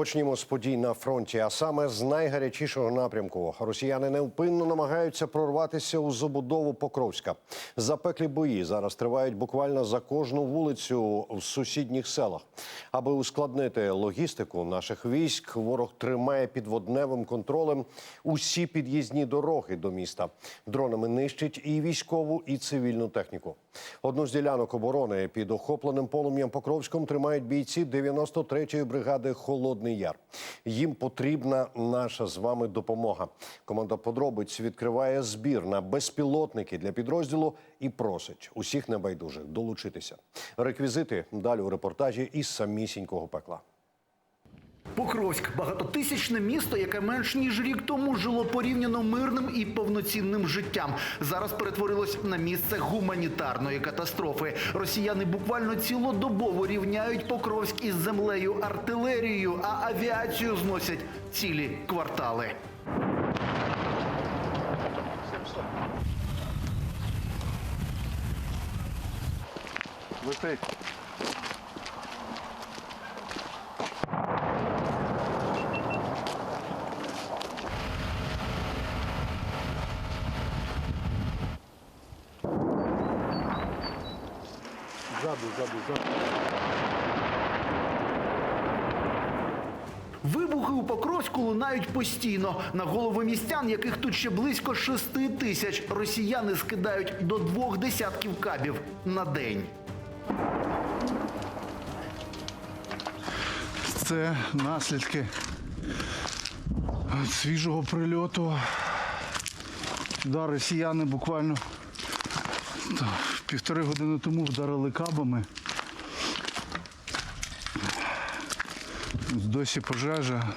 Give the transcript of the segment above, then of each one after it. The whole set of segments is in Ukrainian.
Почнімо з подій на фронті, а саме з найгарячішого напрямку. Росіяни невпинно намагаються прорватися у забудову Покровська. Запеклі бої зараз тривають буквально за кожну вулицю в сусідніх селах. Аби ускладнити логістику наших військ, ворог тримає під водневим контролем усі під'їзні дороги до міста. Дронами нищить і військову, і цивільну техніку. Одну з ділянок оборони під охопленим полум'ям Покровськом тримають бійці 93-ї бригади Холодний Яр. Їм потрібна наша з вами допомога. Команда подробиць відкриває збір на безпілотники для підрозділу і просить усіх небайдужих долучитися. Реквізити далі у репортажі із самісінького пекла. Покровськ багатотисячне місто, яке менш ніж рік тому жило порівняно мирним і повноцінним життям. Зараз перетворилось на місце гуманітарної катастрофи. Росіяни буквально цілодобово рівняють Покровськ із землею артилерією, а авіацію зносять цілі квартали. Летить. Ззаду, ззаду, ззаду. Вибухи у Покровську лунають постійно. На голови містян, яких тут ще близько шести тисяч, росіяни скидають до двох десятків кабів на день. Це наслідки свіжого прильоту. Да, росіяни буквально півтори години тому вдарили кабами. Досі пожежа.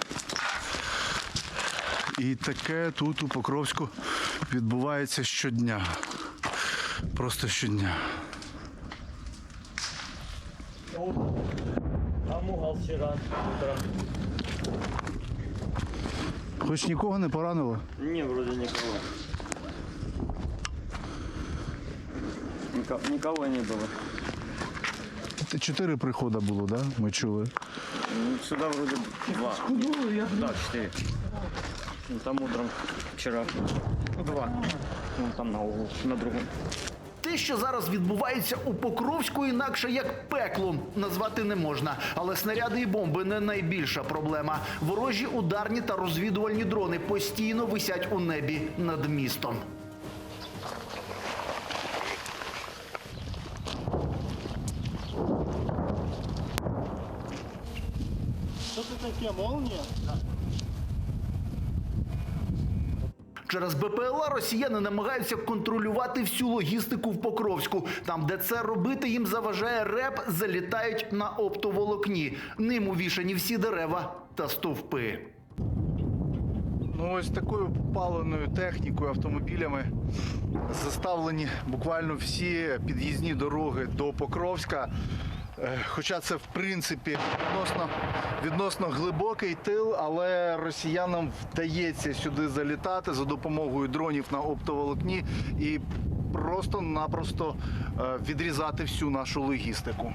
І таке тут у Покровську відбувається щодня. Просто щодня. Хоч нікого не поранило. Не, вроде никого. Нико- Никого не было. Це Чотири приходи було, да? Ми чули. Ну, Сюда вроде два. Да, четыре. Ну, Там утром вчера два. Вон там на углу, на другом. Те, що зараз відбувається у Покровську, інакше як пеклом назвати не можна. Але снаряди і бомби не найбільша проблема. Ворожі ударні та розвідувальні дрони постійно висять у небі над містом. Через БПЛА росіяни намагаються контролювати всю логістику в Покровську. Там, де це робити, їм заважає РЕП, залітають на оптоволокні. Ним увішані всі дерева та стовпи. Ну, ось такою паленою технікою, автомобілями заставлені буквально всі під'їзні дороги до Покровська. Е, Хоча це в принципі відносно, відносно глибокий тил, але росіянам вдається сюди залітати за допомогою дронів на оптоволокні і просто-напросто е, відрізати всю нашу логістику.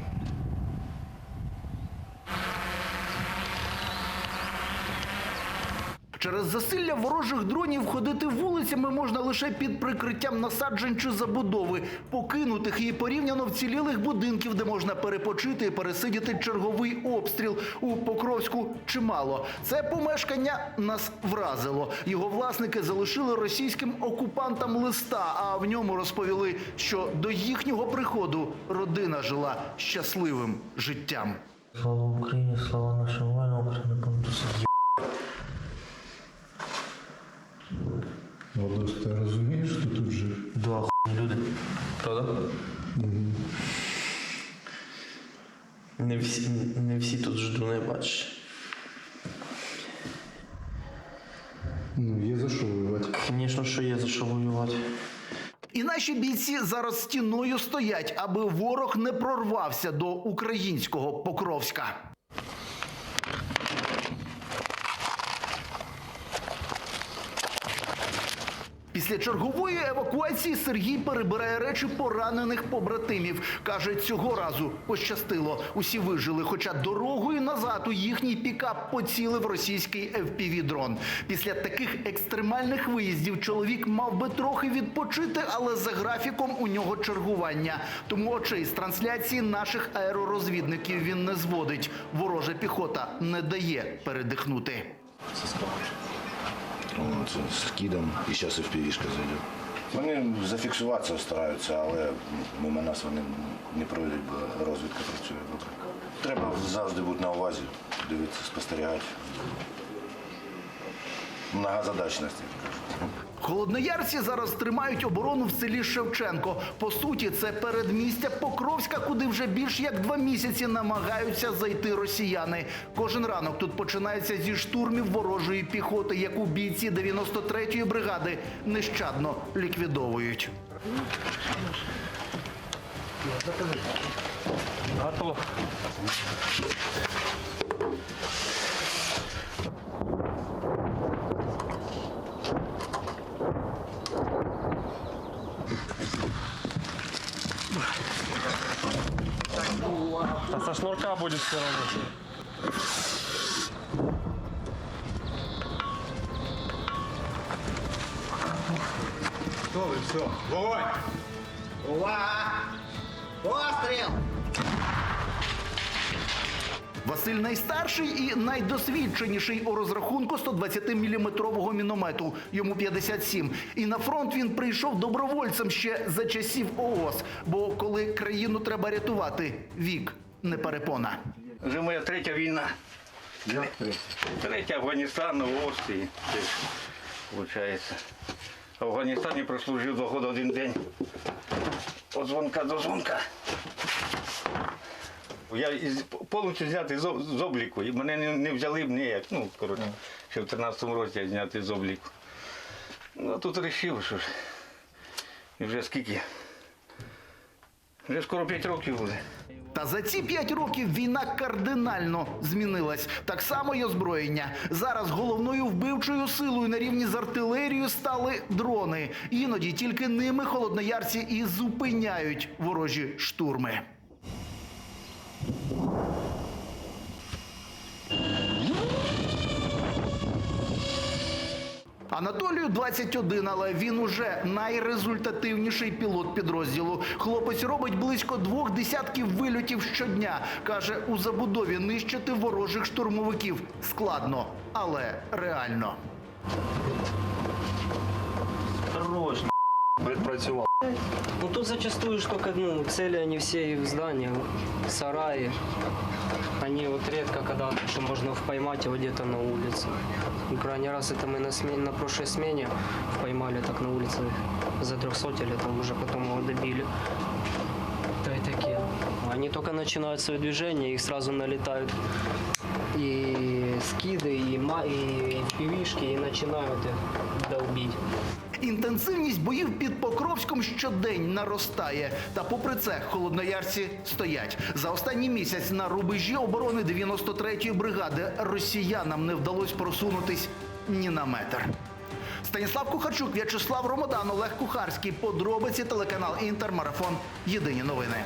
Через засилля ворожих дронів ходити вулицями можна лише під прикриттям насаджень чи забудови, покинутих і порівняно вцілілих будинків, де можна перепочити і пересидіти черговий обстріл. У Покровську чимало. Це помешкання нас вразило. Його власники залишили російським окупантам листа, а в ньому розповіли, що до їхнього приходу родина жила щасливим життям. Слава Україні, слава нашим воїнам, України ти розумієш, що тут же Да, охуєнні люди. Правда? Не всі, не всі тут ждуни, бачиш. ну, є за що воювати. Звісно, що є за що воювати. І наші бійці зараз стіною стоять, аби ворог не прорвався до українського Покровська. Після чергової евакуації Сергій перебирає речі поранених побратимів. Каже, цього разу пощастило. Усі вижили, хоча дорогою назад у їхній пікап поцілив російський FPV-дрон. Після таких екстремальних виїздів чоловік мав би трохи відпочити, але за графіком у нього чергування. Тому очей з трансляції наших аеророзвідників він не зводить. Ворожа піхота не дає передихнути. От, з кідом і зараз і в півішка зайде. Вони зафіксуватися стараються, але мимо нас вони не пройдуть, бо розвідка працює добре. Треба завжди бути на увазі, дивитися, спостерігати. Многозадачність, кажуть. Холодноярці зараз тримають оборону в селі Шевченко. По суті, це передмістя Покровська, куди вже більш як два місяці намагаються зайти росіяни. Кожен ранок тут починається зі штурмів ворожої піхоти, яку бійці 93-ї бригади нещадно ліквідовують. А шнурка будет все равно. Василь найстарший і найдосвідченіший у розрахунку 120-мм міномету. Йому 57. І на фронт він прийшов добровольцем ще за часів ООС. Бо коли країну треба рятувати, вік не перепона. Вже моя третя війна. Третя Афганістан, Австрії. Виходить. В Афганістані прослужив два роки один день. От дзвонка до дзвонка. Я із, повністю знятий з, об- з обліку. І мене не, не взяли б ніяк. Ну, коротше, ще в 13-му році я знятий з обліку. Ну, а тут вирішив, що ж. І вже скільки? Вже скоро 5 років буде. Та за ці п'ять років війна кардинально змінилась. Так само й озброєння. Зараз головною вбивчою силою на рівні з артилерією стали дрони. Іноді тільки ними холодноярці і зупиняють ворожі штурми. Анатолію 21, але він уже найрезультативніший пілот підрозділу. Хлопець робить близько двох десятків вильотів щодня. Каже, у забудові нищити ворожих штурмовиків складно, але реально. Хорош, Працював. Ну тут зачастую ж только ну, цели они все и в здании, сараи. Они вот редко когда что можно поймать его где-то на улице. И крайний раз это мы на, смене, на прошлой смене поймали так на улице за 300 или там уже потом его добили. Да и такие. Они только начинают свое движение, их сразу налетают и скиды, и, ма- и пивишки, и начинают их долбить. Інтенсивність боїв під Покровськом щодень наростає. Та попри це холодноярці стоять. За останній місяць на рубежі оборони 93-ї бригади росіянам не вдалося просунутись ні на метр. Станіслав Кухарчук, В'ячеслав Ромодан, Олег Кухарський. Подробиці телеканал Інтермарафон. Єдині новини.